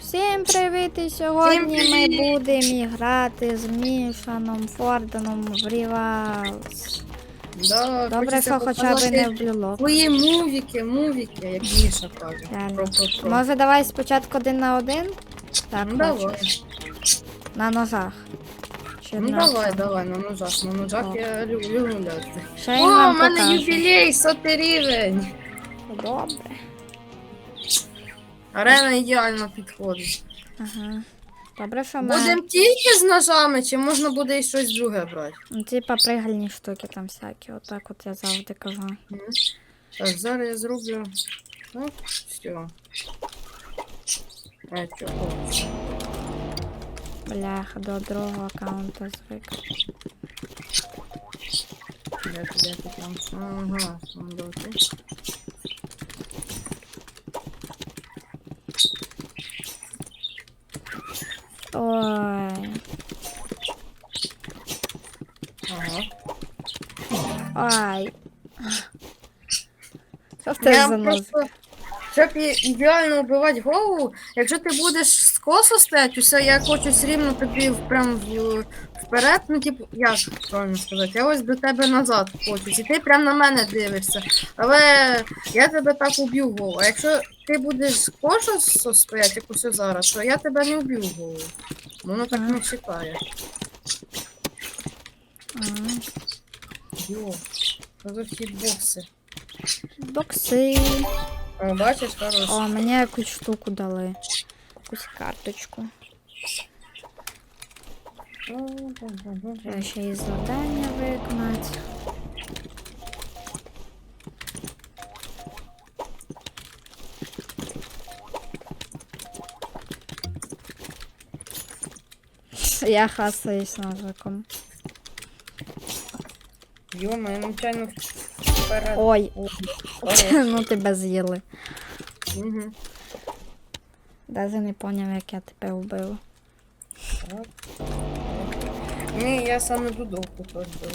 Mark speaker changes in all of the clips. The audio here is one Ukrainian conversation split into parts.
Speaker 1: Всім привіт! І сьогодні
Speaker 2: Всім
Speaker 1: ми
Speaker 2: привіт!
Speaker 1: будемо грати з Мішаном Форденом в Рівалс.
Speaker 2: Да,
Speaker 1: Добре, що хоча б не в блюлок.
Speaker 2: Свої мувіки, мувіки, як Міша каже.
Speaker 1: Реально. Може давай спочатку один на один? Так,
Speaker 2: Ну, давай.
Speaker 1: хочеш. На ножах. Чи
Speaker 2: Ну
Speaker 1: на
Speaker 2: давай, давай, на ножах. На ножах я люблю гуляти.
Speaker 1: Ще й
Speaker 2: О, у мене юбілей, сотий рівень.
Speaker 1: Добре.
Speaker 2: Арена ідеально підходить.
Speaker 1: Ага. Добре, що ми...
Speaker 2: Будемо тільки з ножами, чи можна буде і щось друге брати?
Speaker 1: Ну, Типа пригальні штуки там всякі. Отак от я завжди кажу.
Speaker 2: Мгм. Так, зараз я зроблю. Ну, все. А, чого?
Speaker 1: Бляха, до другого аккаунта звик.
Speaker 2: Де ти, де ти там? Ага, ну, добре.
Speaker 1: Ой.
Speaker 2: Ага.
Speaker 1: Ай. Що в тебе
Speaker 2: Я
Speaker 1: за нос?
Speaker 2: просто, щоб ідеально вбивати голову, якщо ти будеш скосо стояти, усе, я хочу все рівно тобі прям в- вперед, ну типу, як правильно сказати, я ось до тебе назад хочу, і ти прям на мене дивишся. Але я тебе так уб'ю в голову. А якщо ти будеш косо стояти, як усе зараз, то я тебе не вб'ю в голову. Воно так не чекає. Йо, що за хітбокси?
Speaker 1: Бокси.
Speaker 2: О, бачиш, хорош.
Speaker 1: О, мені якусь штуку дали. Якусь карточку. Треба ще і завдання виконати. Я хасаюсь ножиком.
Speaker 2: Йома, я нечайно вперед.
Speaker 1: Ой, ну тебе з'їли.
Speaker 2: Мгм.
Speaker 1: Даже не поняв, як я тебе вбив.
Speaker 2: Ні, я саме дудовку теж був.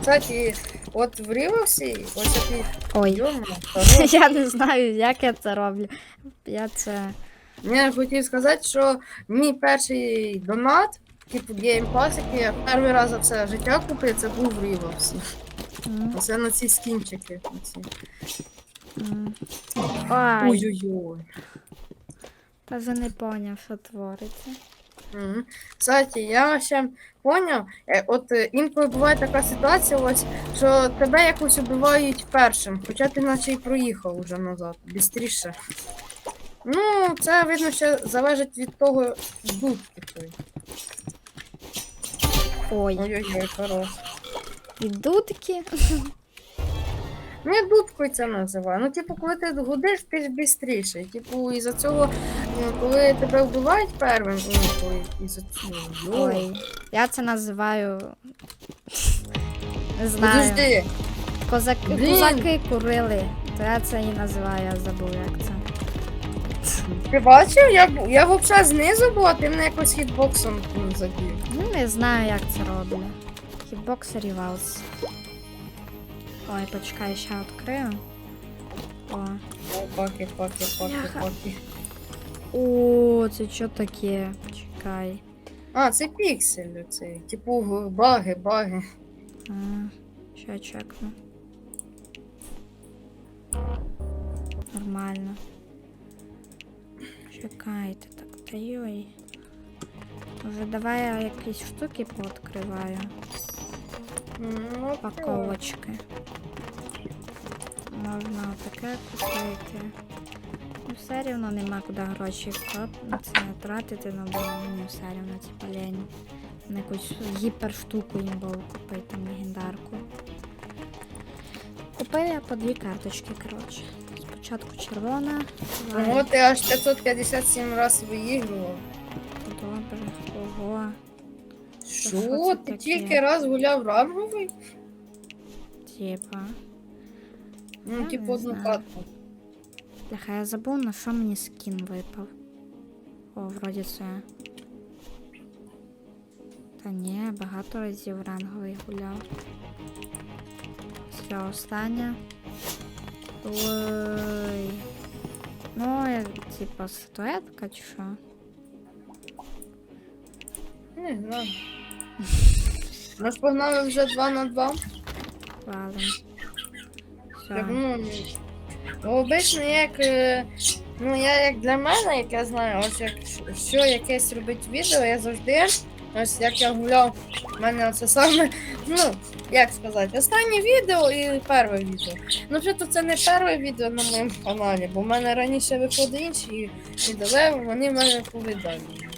Speaker 2: Кстати, от в Рівелсі, ось такий
Speaker 1: Ой.
Speaker 2: йома.
Speaker 1: Я не знаю, як я це роблю. Я це.
Speaker 2: Я хотів сказати, що мій перший донат, типу геймпас, який я перший раз за все життя купив, це був в Рівелсі.
Speaker 1: м,
Speaker 2: Оце на ці скінчики. на ці.
Speaker 1: м. Ой,
Speaker 2: Ой-ой-ой.
Speaker 1: та вже не поняв, що твориться.
Speaker 2: Мгм. Кстати, я ще поняв, е, от е, інколи буває така ситуація, ось, що тебе якось убивають першим, хоча ти наче й проїхав уже назад, бістріше. Ну, це видно, ще залежить від того дудки той.
Speaker 1: Ой,
Speaker 2: Ой-ой-ой, хорош.
Speaker 1: і дудки.
Speaker 2: Ну, я дудкою це називаю. Ну, типу, коли ти гудиш, ти ж бістріший. Типу, із-за цього, ну, коли тебе вбивають первим, інколи, із-за цього. йо.
Speaker 1: Ой. Я це називаю. Не знаю.
Speaker 2: Подожди.
Speaker 1: Козаки,
Speaker 2: Блін.
Speaker 1: козаки курили. То я це і називаю, я забув, як це.
Speaker 2: Ти бачив? Я, бу- я взагалі знизу була, ти мене якось хітбоксом м, задів.
Speaker 1: Ну, не знаю, як це роблю. Хітбокс Rivals. Ой, почекай, ще відкрию. О.
Speaker 2: О, паки, паки, паки,
Speaker 1: Бляха.
Speaker 2: паки.
Speaker 1: О, це що таке? Чекай.
Speaker 2: А, це піксель цей. Типу г- баги, баги.
Speaker 1: А, ще чекну. Нормально. Чекайте, так, та йой. Вже давай я якісь штуки пооткриваю.
Speaker 2: Ну, окей.
Speaker 1: Упаковочки. Можна таке купити. Ну, все рівно нема куди гроші це тратити, ну бо мені все рівно ці лень. На якусь гіперштуку їм було купити, там легендарку. Купив я по дві карточки, коротше. Спочатку червона.
Speaker 2: Ну, ти аж 557 разів виігрував.
Speaker 1: Добре. Ого. що
Speaker 2: Ти тільки раз гуляв ранговий?
Speaker 1: Типа.
Speaker 2: Ну, типу, одну катку.
Speaker 1: Бляха, я забув, на що мені скін випав. О, вроді це. Та ні, багато разів ранговий гуляв. Все, остання. Ой. Ну типа статуетка чи що?
Speaker 2: Не знаю. Ж погнали вже 2 на 2.
Speaker 1: Валим.
Speaker 2: Так, ну, ну, обично як. е, Ну, я як для мене, як я знаю, ось як що якесь робить відео, я завжди. Ось як я гуляв, в мене це саме, ну, як сказати, останнє відео і перше відео. Ну, вже то це не перше відео на моєму каналі, бо в мене раніше виходили інші відео, вони в мене повідомлені.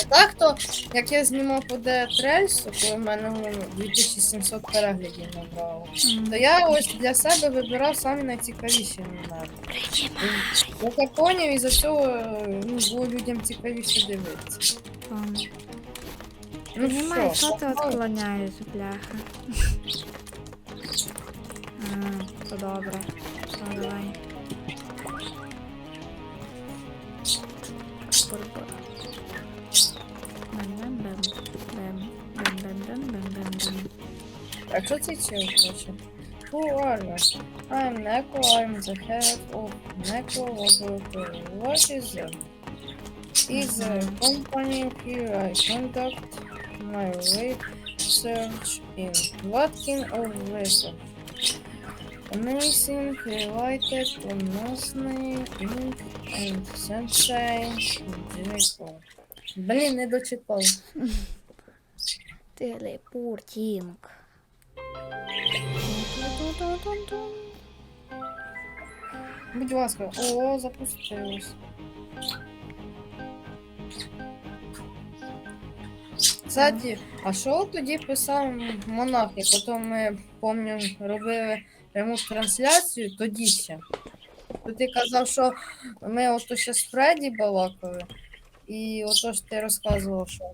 Speaker 2: А так то, як я знімав по Трельсу, коли в мене ну, 2700 переглядів набрало, то я ось для себе вибирав самі найцікавіші моменти. Я так поняв, і за цього ну, було людям цікавіше дивитися.
Speaker 1: Понимаешь,
Speaker 2: що,
Speaker 1: ти відклоняєш, бляха? А, то добре. Все, давай. Бур-бур. Бем-бем-бем. Бем. Бем-бем-бем-бем-бем-бем.
Speaker 2: Так, що цей чел хоче? Who are you? I'm Neko, I'm the head of Neko Laboratory. What is that? Is a company here I conduct my research in Latin or research? Amazing, related, поносний, ink and sensei, Jericho. Блін, не дочитав.
Speaker 1: Телепортінг.
Speaker 2: Будь ласка, о, запустилось. Кстати, а що тоді писав монах, і потім ми, пам'ятаю, робили пряму трансляцію, тоді ще. То ти казав, що ми ото ще з Фредді балакали, і ото ж ти розказував, що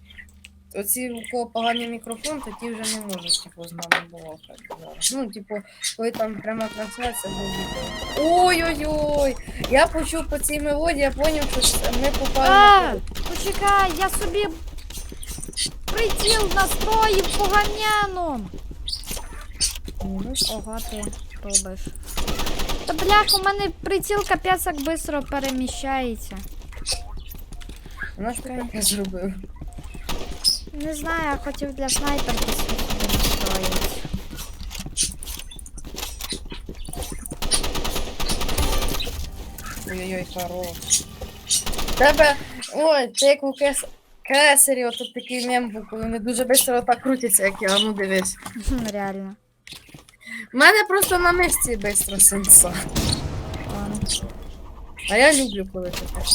Speaker 2: оці, у кого поганий мікрофон, то ті вже не можуть типу, з нами балакати зараз. Ну, типу, коли там пряма трансляція буде. Ой-ой-ой! Я почув по цій мелодії, я зрозумів, що ми попали
Speaker 1: А,
Speaker 2: на
Speaker 1: почекай, я собі приціл настроїв поганяном. Ого, ти робиш. Та блях, у мене приціл капець як швидко переміщається.
Speaker 2: Ж таке зробив.
Speaker 1: Не знаю, я хотів для снайперки собі настроїти.
Speaker 2: Ой-ой-ой, хорош. Тебе. Ой, ти як у кес... кесарі, отут такий мем був, коли вони дуже швидко так крутяться, як я, ну дивись.
Speaker 1: Реально.
Speaker 2: У мене просто на місці швидко сенса. А я люблю, коли таке.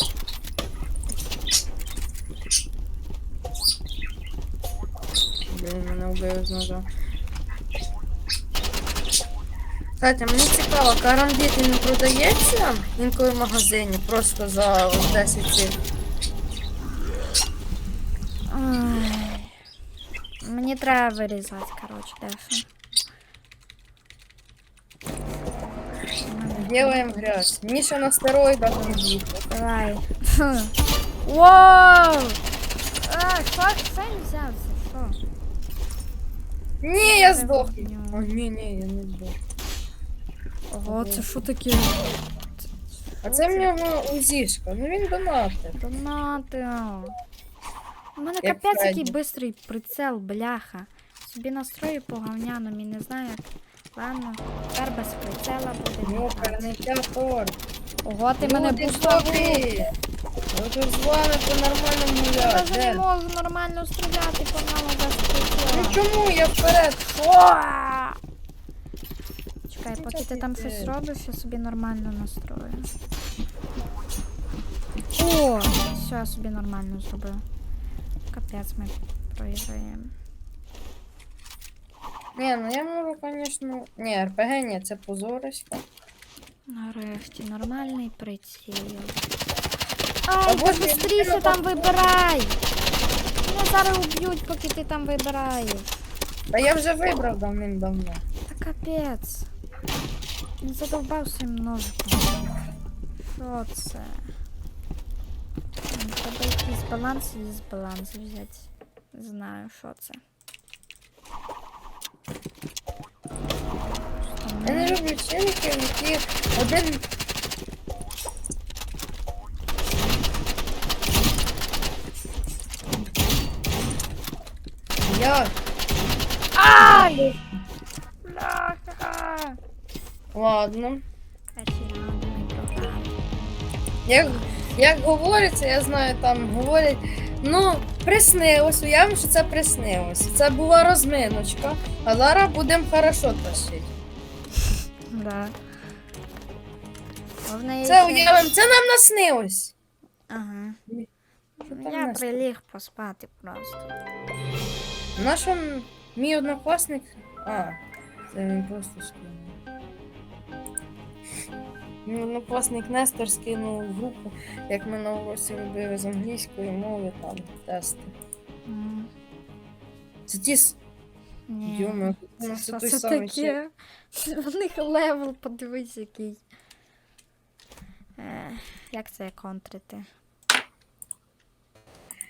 Speaker 2: Блін, мене вбили з ножа. Кстати, мені цікаво, карамбіт він продається інколи в магазині, просто за 10 цих.
Speaker 1: Мені треба вирізати, коротше, дещо.
Speaker 2: Делаем грязь. Миша на стероидах он.
Speaker 1: Давай. Воу! А, що? Що він взявся? Що?
Speaker 2: Ні, я
Speaker 1: хуйня.
Speaker 2: О, ні, ні, я не здох.
Speaker 1: Ого, це що таке?
Speaker 2: А це в нього узішка, ну він донатить.
Speaker 1: Донати. У мене
Speaker 2: Як
Speaker 1: капець який бистрий прицел, бляха. Собі настрою по говняному і не знаю як. Ладно, тепер без прицела буде.
Speaker 2: Ну,
Speaker 1: літати.
Speaker 2: перниття.
Speaker 1: Ого, ти мене
Speaker 2: Люди
Speaker 1: пустав.
Speaker 2: добрі. Ви тут з вами по-нормальному
Speaker 1: Я
Speaker 2: гуляти.
Speaker 1: навіть не можу нормально стріляти по ньому без
Speaker 2: Ну чому я вперед?
Speaker 1: О! Чекай, поки ти там щось робиш, я собі нормально настрою. О, все, я собі нормально зробив. Капець ми проїжджаємо.
Speaker 2: Ні, ну я можу, звісно. Ні, РПГ ні, це позорисько.
Speaker 1: Нарешті нормальний приціл. Ай, та быстріше там вибирай! Мене зараз уб'ють, поки ти там вибираєш.
Speaker 2: Та я вже вибрав давним-давно.
Speaker 1: Та капець. Він задовбав своїм ножиком. Що це? Треба якийсь баланс і з балансу. Знаю, що це.
Speaker 2: Я не люблю челики, які один.
Speaker 1: Я. Ай! Ладно. Я
Speaker 2: Як, говориться, я знаю, там говорять, ну, приснилось, уявимо, що це приснилось. Це була розминочка, а зараз будемо хорошо тащити.
Speaker 1: Да. Головне,
Speaker 2: Це
Speaker 1: якщо-
Speaker 2: уявимо, це нам наснилось.
Speaker 1: Ага.
Speaker 2: Що
Speaker 1: Ну,
Speaker 2: там
Speaker 1: Я
Speaker 2: нас?
Speaker 1: приліг поспати просто.
Speaker 2: Наш он, мій однокласник. А, це він просто скинув. Однокласник Нестор скинув в групу, як ми на уроці робили з англійської мови там тести. Це ті с- Йома, це той
Speaker 1: це
Speaker 2: самий чел.
Speaker 1: таке? В них левел, подивись який. Е, як це контрити?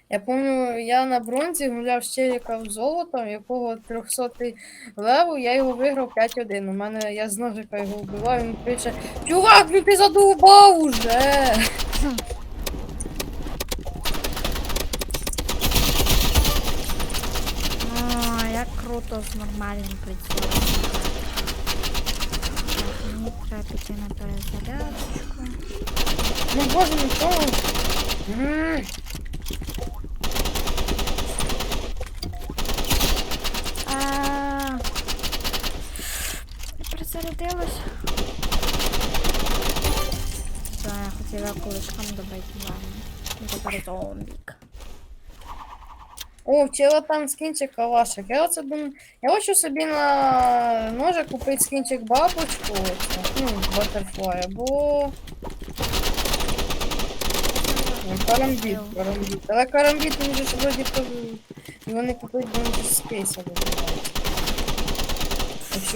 Speaker 2: Я пам'ятаю, я на бронзі гуляв з челіком золотом, якого 300 левел, я його виграв 5-1. У мене я з ножика його вбивав, він пише: Чувак, ну ти задовбав уже!
Speaker 1: О, як круто з нормальним прицілом. Мені треба піти на перезарядочку.
Speaker 2: Ну боже, ну
Speaker 1: Не перезарядилась. Все, я хотіла кулачком добити ладно. І тепер зомбік.
Speaker 2: О, вчила там скінчик калашик. Я оце думаю, я хочу собі на ножа купити скінчик бабочку, оце, ну, батерфлай, або... Ну, Карамбіт, карамбіт. Але карамбіт він же ж вроді то його не купить, бо він же з кейса вибивається.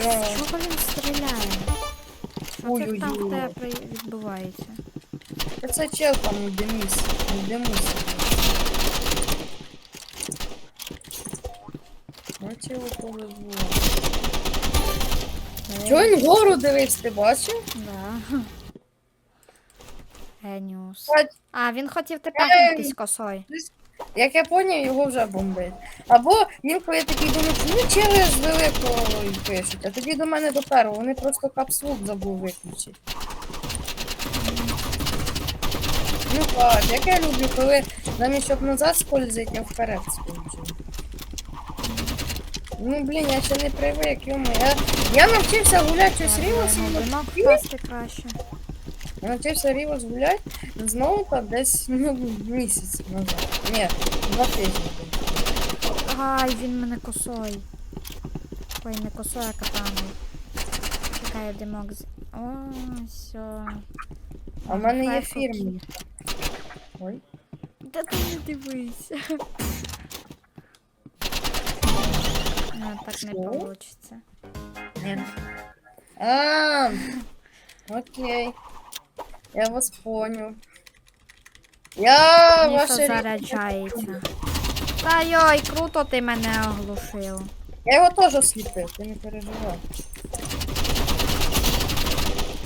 Speaker 1: Чого він стріляє? Що це там в тебе відбувається?
Speaker 2: Це чел там Деміс, у Демусі. Ну, чого повезло. Чого він вгору дивився, ти бачив?
Speaker 1: Да. Геніус. А, він хотів тебе якийсь косою.
Speaker 2: Як я поняв, його вже бомбить. Або він коли такий думає, ну чели з великого пишуть, а тоді до мене доперли, вони просто капслук забув виключити. Ну так, як я люблю, коли замість щоб назад скользить, я вперед скользю. Ну блін, я ще не привик, йому. Я, я навчився гуляти щось рівно,
Speaker 1: Вимок краще.
Speaker 2: Я навчився рівно гуляти знову там десь ну, місяць назад. Ні, два тижні.
Speaker 1: Ай, він мене косой. Ой, не косой, а катаною. Чекаю димок з. О, все.
Speaker 2: А в мене є фірма. Ой.
Speaker 1: Та ти не дивися. Ну, так не
Speaker 2: Що?
Speaker 1: получится.
Speaker 2: Ні. А, окей. Я вас понял. Я
Speaker 1: Міша
Speaker 2: ваше
Speaker 1: заряджається. Та йой, круто ти мене оглушив.
Speaker 2: Я його теж осліпив, ти не переживай.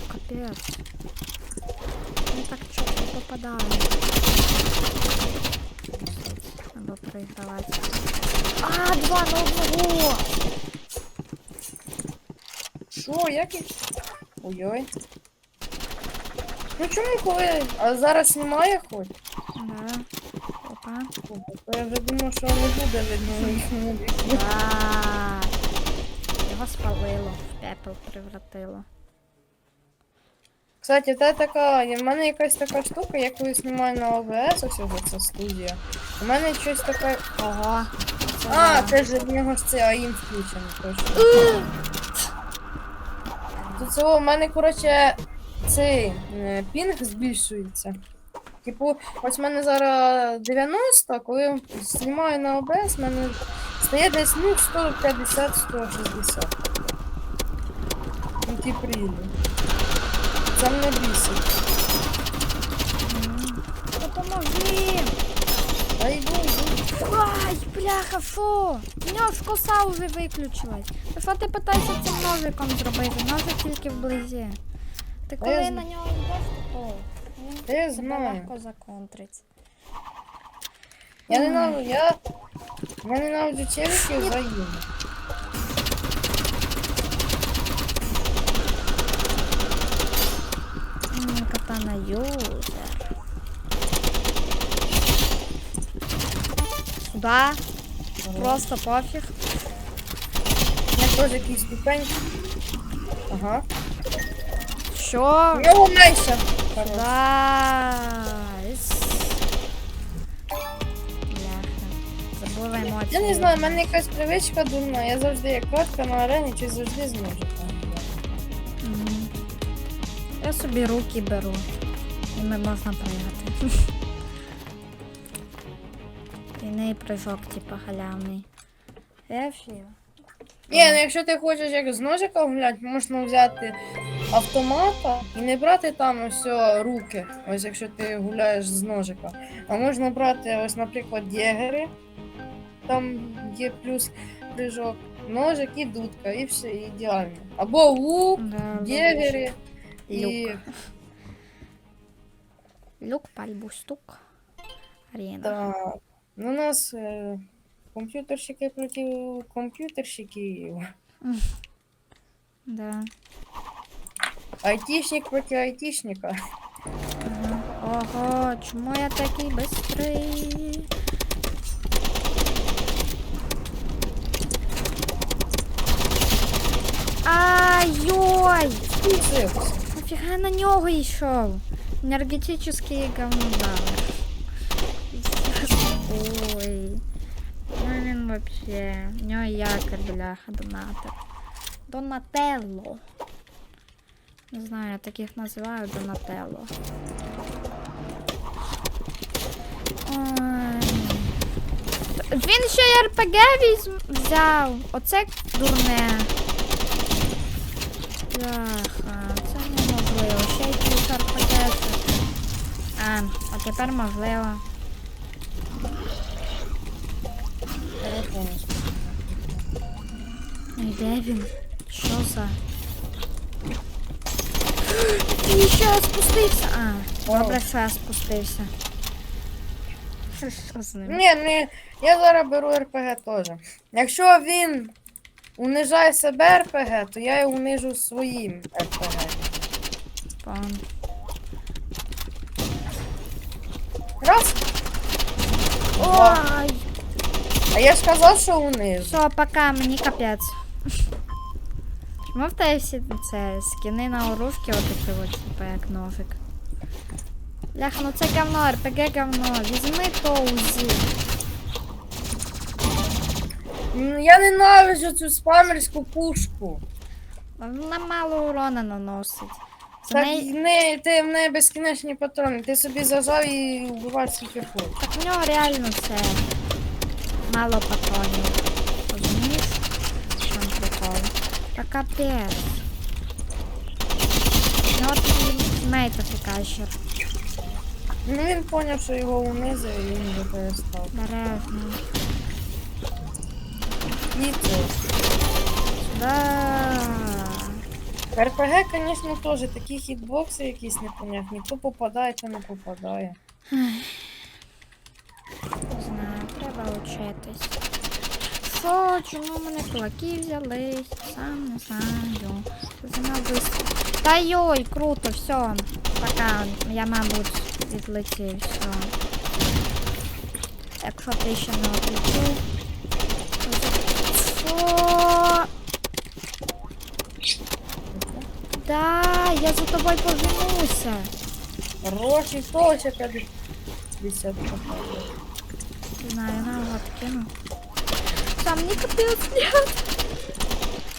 Speaker 1: Капець. Ну так чого не попадає. Або проігравати. А, два на одного!
Speaker 2: Що, як і. Ой-ой. Ну чому коли. А зараз знімає хоч?
Speaker 1: Да. Опа.
Speaker 2: То я вже думав, що не буде видно їхньому вікні.
Speaker 1: Да. Його спалило, в пепел превратило.
Speaker 2: Кстати, та така, в мене якась така штука, я коли знімаю на ОБС, ось ось ця студія. У мене щось таке.
Speaker 1: Ого. Це
Speaker 2: А,
Speaker 1: да.
Speaker 2: це ж в нього ж це АІМ включений точно. Тут цього в мене, коротше, цей е, пінг збільшується. Типу, ось в мене зараз 90, коли знімаю на ОБС, в мене стає десь ну 150-160. Ну ті прилі. Це мене бісить.
Speaker 1: Допоможи!
Speaker 2: Та йду, йду.
Speaker 1: Ай, бляха, фу! В нього ж коса вже виключилась. Та що ти питаєшся цим ножиком зробити? Ножик тільки вблизі. Ти
Speaker 2: я
Speaker 1: на нього йдеш, то він
Speaker 2: я
Speaker 1: тебе
Speaker 2: знаю.
Speaker 1: легко законтрить.
Speaker 2: Я ненавиджу, я, я ненавиджу челиків за їм.
Speaker 1: М, Катана юзер. Сюда. Просто пофіг.
Speaker 2: Я теж якийсь ступень. Ага.
Speaker 1: Що?
Speaker 2: Не.
Speaker 1: Дайс. Бляха. Забула емоції.
Speaker 2: Я не знаю, в мене якась привичка дурна. Я завжди як картка на арені, чи завжди з ножиком.
Speaker 1: Мгм. Я собі руки беру. І ми можна пригати. І не прыжок, типа халявний. Я.
Speaker 2: Ні, ну якщо ти хочеш як з ножика гуляти, можна взяти автомата і не брати там ось руки, ось якщо ти гуляєш з ножика. А можна брати, ось, наприклад, єгери, там є плюс прыжок, ножик і дудка, і все ідеально. Або лук,
Speaker 1: Да,
Speaker 2: єгери і.
Speaker 1: Люк. Люк, пальбу, стук. Арена.
Speaker 2: Так. Ну, у нас е, комп'ютерщики проти комп'ютерщиків.
Speaker 1: Да.
Speaker 2: Айтішник проти айтішника.
Speaker 1: Ага. Ого, чому я такий бистрий?
Speaker 2: Спустився.
Speaker 1: Нафіга на нього йшов? Енергетичний говнодар. Ой. Ну він вообще. У нього якорь, бляха, донатор. Донателло. Не знаю, я таких називаю Донателло. Він ще й РПГ візьм... взяв. Оце дурне. Бляха, це неможливо. Ще й плюс РПГ. А, а тепер можливо. Де він? Що за? Він ще спустився. А, добре, що я спустився. Що з ним?
Speaker 2: Ні, не, я зараз беру РПГ теж. Якщо він унижає себе РПГ, то я його унижу своїм РПГ.
Speaker 1: Пан.
Speaker 2: Раз.
Speaker 1: Ой,
Speaker 2: А я ж казав, що унижу.
Speaker 1: все, пока, мені капець. Чому в тебе всі це скини на оружки отакі от, типа як ножик? Бляха, ну це говно, РПГ говно. Візьми то УЗІ.
Speaker 2: Я ненавиджу цю спамерську пушку.
Speaker 1: Вона мало урона наносить. За
Speaker 2: Так
Speaker 1: неї...
Speaker 2: не, ти в неї безкінечні патрони. Ти собі зажав і вбиваєш скільки хочеш.
Speaker 1: Так в нього реально це мало патронів. Розумієш? В чому прикол? Та капець. Ну от тімейт ефікашер.
Speaker 2: Ну він поняв, що його унизив і він вже перестав.
Speaker 1: Бережно.
Speaker 2: І це.
Speaker 1: Да.
Speaker 2: В РПГ, звісно, теж такі хітбокси якісь непонятні. То попадає, то не попадає.
Speaker 1: Не знаю, треба учитись. Що, чому в мене кулаки взялись? Сам не знаю. Зима быстро. Та йой, круто, все. Пока. Я, мабуть, відлетів, все. Якщо ти ще не отлетів. Що? Да, я за тобою поженуся.
Speaker 2: Гроші теж 50 попадає.
Speaker 1: Не знаю, на вот кину. Сам не капець.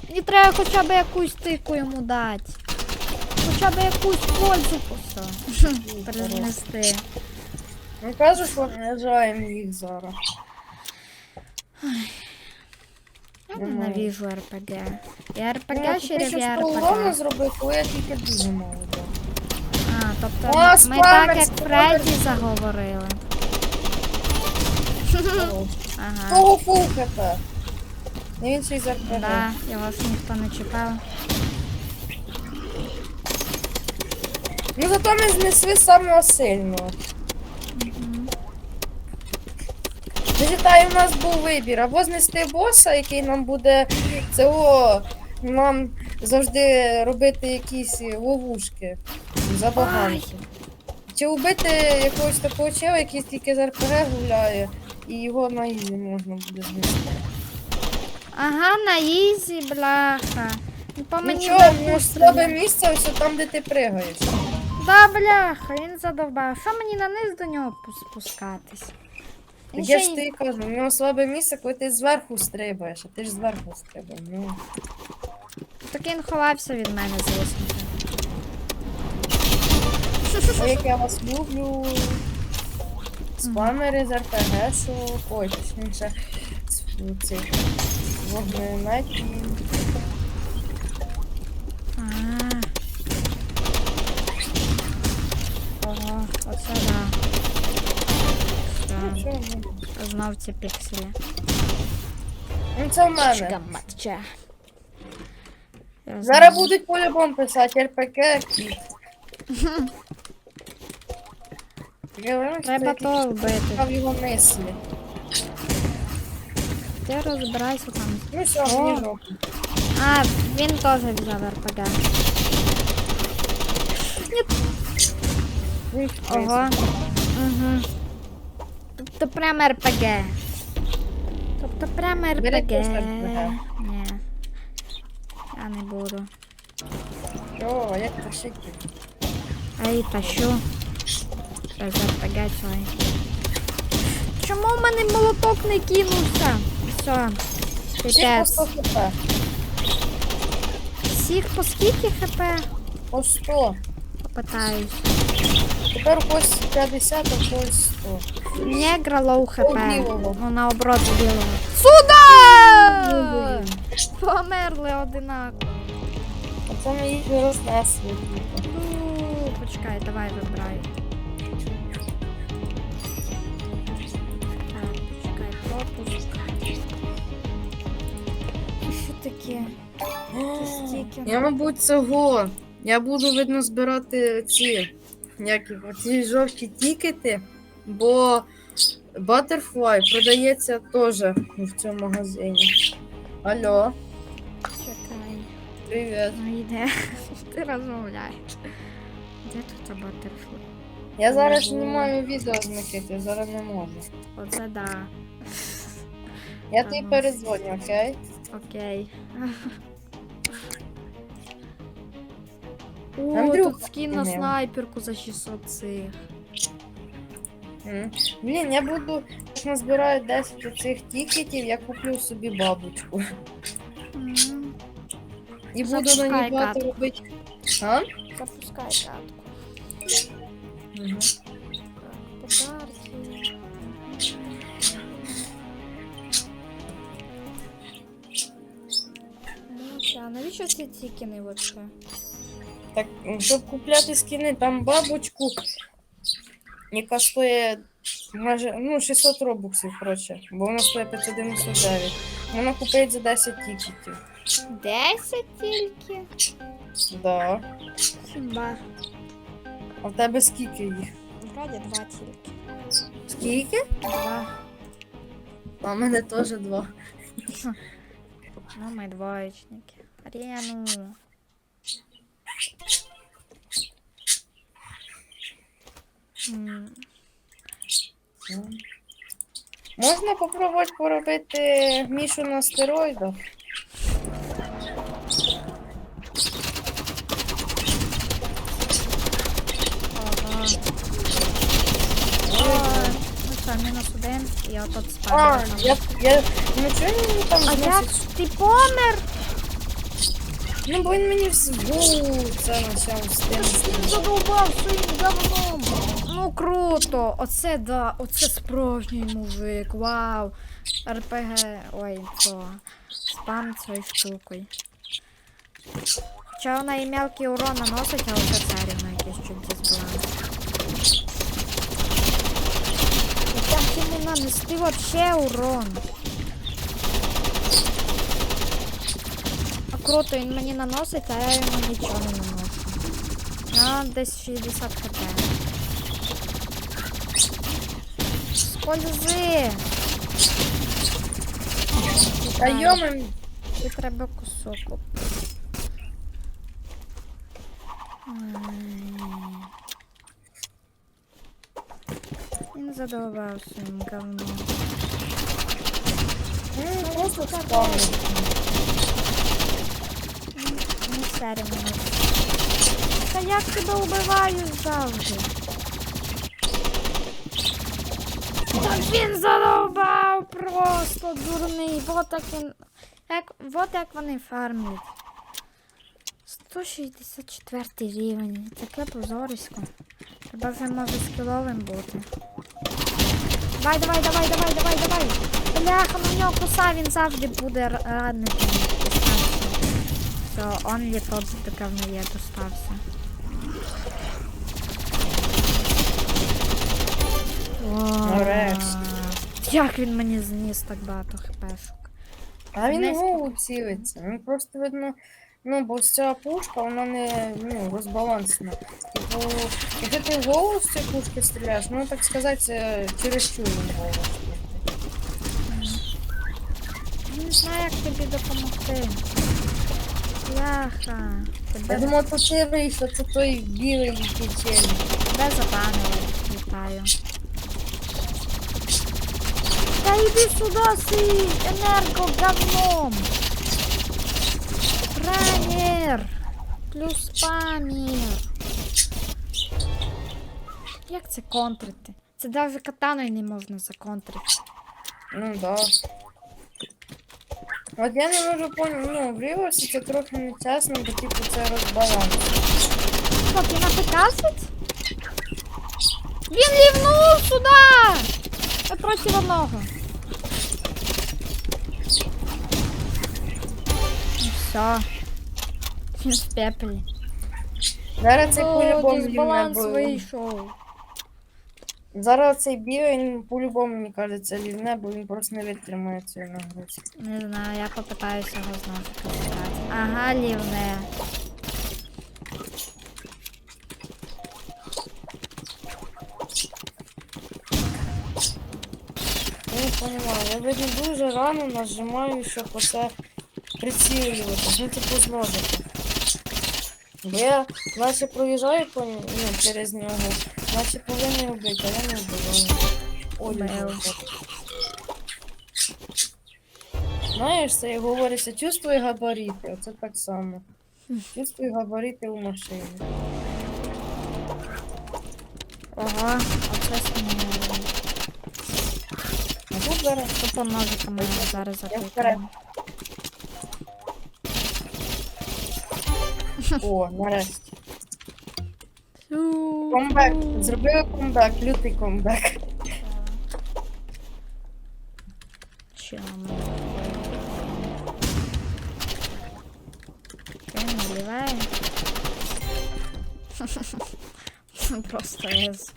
Speaker 1: Мені треба хоча б якусь тику йому дати. Хоча б якусь пользу просто. Перенести.
Speaker 2: Ну кажу, що знижаємо їх зараз.
Speaker 1: Я ненавижу РПГ. Я РПГ
Speaker 2: Ну,
Speaker 1: через я РПГ.
Speaker 2: зробив, коли я тільки дуже мало.
Speaker 1: А, тобто
Speaker 2: О,
Speaker 1: ми так як. Фредді заговорили. Ага.
Speaker 2: Того фулхета. Ну він ще й з
Speaker 1: Да, його ж ніхто не чіпав.
Speaker 2: Ну зато ми знесли самого сильного.
Speaker 1: Мгм.
Speaker 2: Вітаю, у нас був вибір. Або знести боса, який нам буде цього нам завжди робити якісь ловушки. Забаганки. Чи вбити якогось такого чела, який тільки з РПГ гуляє, і його на ізі можна буде знести.
Speaker 1: Ага, на ізі, бляха. Ну, По мені
Speaker 2: Нічого,
Speaker 1: зверху
Speaker 2: ну слабе місце ось там, де ти пригаєш.
Speaker 1: Да, бляха, він задовбав. Що мені на низ до нього пус- спускатись? Він
Speaker 2: Я
Speaker 1: ще
Speaker 2: ж
Speaker 1: й-
Speaker 2: тобі кажу, у нього слабе місце, коли ти зверху стрибаєш, а ти ж зверху стрибаєш. Ну.
Speaker 1: Так він ховався від мене, звісно.
Speaker 2: Як я вас люблю. Спамери з РПГ, що ой, точніше, з цих вогнеметів.
Speaker 1: А. Ого, оце да. Все,
Speaker 2: ну.
Speaker 1: знов ці пікселі.
Speaker 2: Ну це в мене.
Speaker 1: Чкаматча.
Speaker 2: Зараз будуть по-любому писати РПК. Я що
Speaker 1: Треба
Speaker 2: я
Speaker 1: то вбити.
Speaker 2: читав його мислі.
Speaker 1: Ти розбирайся там.
Speaker 2: Ну все,
Speaker 1: О.
Speaker 2: мені жопу.
Speaker 1: А, він теж взяв РПГ.
Speaker 2: Він
Speaker 1: Ого. Угу. Тобто прям РПГ. Тобто прям
Speaker 2: Бери
Speaker 1: РПГ.
Speaker 2: RPG.
Speaker 1: Ні. Я не буду.
Speaker 2: Йо, як тащити?
Speaker 1: Ай, тащу. Без РПГ цей. Чому в мене молоток не кинувся? Все.
Speaker 2: Всіх по 100 хп.
Speaker 1: Всіх по скільки хп?
Speaker 2: По 100.
Speaker 1: Попитаюсь.
Speaker 2: Тепер когось 50, а когось 100.
Speaker 1: Негра лоу хп.
Speaker 2: У білого.
Speaker 1: Ну наоборот білого. Сюда! Померли одинаково.
Speaker 2: Оце ми їх і рознесли.
Speaker 1: Ну, почекай, давай вибирай. Що таке?
Speaker 2: Я, мабуть, цього. Я буду, видно, збирати ці, як їх, ці жовті тікети, бо Butterfly продається теж в цьому магазині. Алло,
Speaker 1: Чекай.
Speaker 2: привіт.
Speaker 1: Ну йде. Ти розмовляєш. Де тут батерфлай?
Speaker 2: Я зараз
Speaker 1: Ого.
Speaker 2: знімаю відео з зараз не можу.
Speaker 1: Оце да.
Speaker 2: Я тобі
Speaker 1: Ага.
Speaker 2: передзвоню, окей?
Speaker 1: Окей. О,
Speaker 2: Андрюха
Speaker 1: тут скін на
Speaker 2: позвонив.
Speaker 1: снайперку за 600 цих.
Speaker 2: М. Блін, я буду, як назбираю 10 цих тікетів, я куплю собі бабочку.
Speaker 1: М,
Speaker 2: І буду на
Speaker 1: Запускай
Speaker 2: ній багато
Speaker 1: катку.
Speaker 2: робити. А?
Speaker 1: Запускай катку. Це, ці тікіни вообще?
Speaker 2: Так, щоб купляти скини, там бабочку, яка стоїть майже ну, 600 робоксів, коротше, бо вона стоїть 599. Вона купить за 10 тікетів.
Speaker 1: 10 тільки?
Speaker 2: Да.
Speaker 1: Хіба.
Speaker 2: А в тебе скільки їх?
Speaker 1: Вроді два тільки.
Speaker 2: Скільки?
Speaker 1: Два.
Speaker 2: А в мене теж два.
Speaker 1: Ну, ми двоєчники. Арену. М,
Speaker 2: Можна попробувати поробити мішу на стероїдах?
Speaker 1: Ага. Ой, Ну що, мінус один, і отут
Speaker 2: А,
Speaker 1: спадає.
Speaker 2: я, я, ну чого він мені там
Speaker 1: А як ти помер?
Speaker 2: Ну, бо він мені це почав з тим.
Speaker 1: Задовбав своїм говном. Ну круто. Оце да, оце справжній мужик. Вау. РПГ. Ой, то. Спам цією штукою. Хоча вона і мелкий урон наносить, а оце царівна якийсь чуть дисбаланс. Як йому нанести вообще урон? А круто, він мені наносить, а я йому нічого не наношу. А, десь 60 хп. Скользи!
Speaker 2: Та йомим,
Speaker 1: Тобі треба кусок. Ай. Він задовбав своїм говном.
Speaker 2: Ну, просто спавнить.
Speaker 1: Не. Та як тебе вбивають завжди? Та він задовбав просто дурний. Вот як він. Як, вот як вони фармлять. 164 рівень. Таке позорисько. Треба вже може скіловим бути. Давай, давай, давай, давай, давай, давай. Бляха, на нього коса, він завжди буде р- Все, онлі тот таке в достався. Як він мені зніс так багато хпшок?
Speaker 2: А він голову цілиться. Він просто видно. Ну, бо ця пушка, вона не ну, розбалансена. Типу, якщо ти голову з цієї пушки стріляєш, ну так сказати, через він голову.
Speaker 1: Я не знаю, як тобі допомогти. Бляха.
Speaker 2: Я
Speaker 1: Тебе,
Speaker 2: думав, то ти вийшла, це той білий який
Speaker 1: тебе забанили. Вітаю. Та йди сюди, си енерго говном. Ранер. Плюс памір. Як це контрити? Це навіть катаною не можна законтрити.
Speaker 2: Ну да. От я не можу поняти, ну, в Ріверсі це трохи нечесно, бо типу це розбаланс.
Speaker 1: Що, ти на пикасить? Він лівнув сюди! Я проти одного. Ну все. Він в пеплі.
Speaker 2: Зараз цей
Speaker 1: О,
Speaker 2: по-любому бо...
Speaker 1: вийшов.
Speaker 2: Зараз цей він по-любому, мені кажеться, лівне, бо він просто не витримає цієї нагрузки.
Speaker 1: Не знаю, я попитаюся його знову покатати. Ага, лівне.
Speaker 2: Я не понимаю, я видно дуже рано нажимаю, щоб оце прицілювати, ну типу з ножика. Бо я наче проїжджаю по ну, через нього, наче повинен вбити, а я не вбиваю. Ой. Боже. Знаєш, це говориться, чувствуй габарити, оце так само. Чувствуй габарити у машині.
Speaker 1: Ого, оце сміло.
Speaker 2: А тут зараз
Speaker 1: Тупо ножиками його зараз
Speaker 2: вперед. О, нарешті. Комбек. Зробили комбек, лютий комбек.
Speaker 1: Що ми Ти наливає? Просто із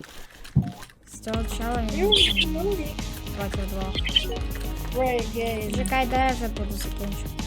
Speaker 1: з цього чала він проти двох. Чекай, де я вже буду закінчувати відео. Ну,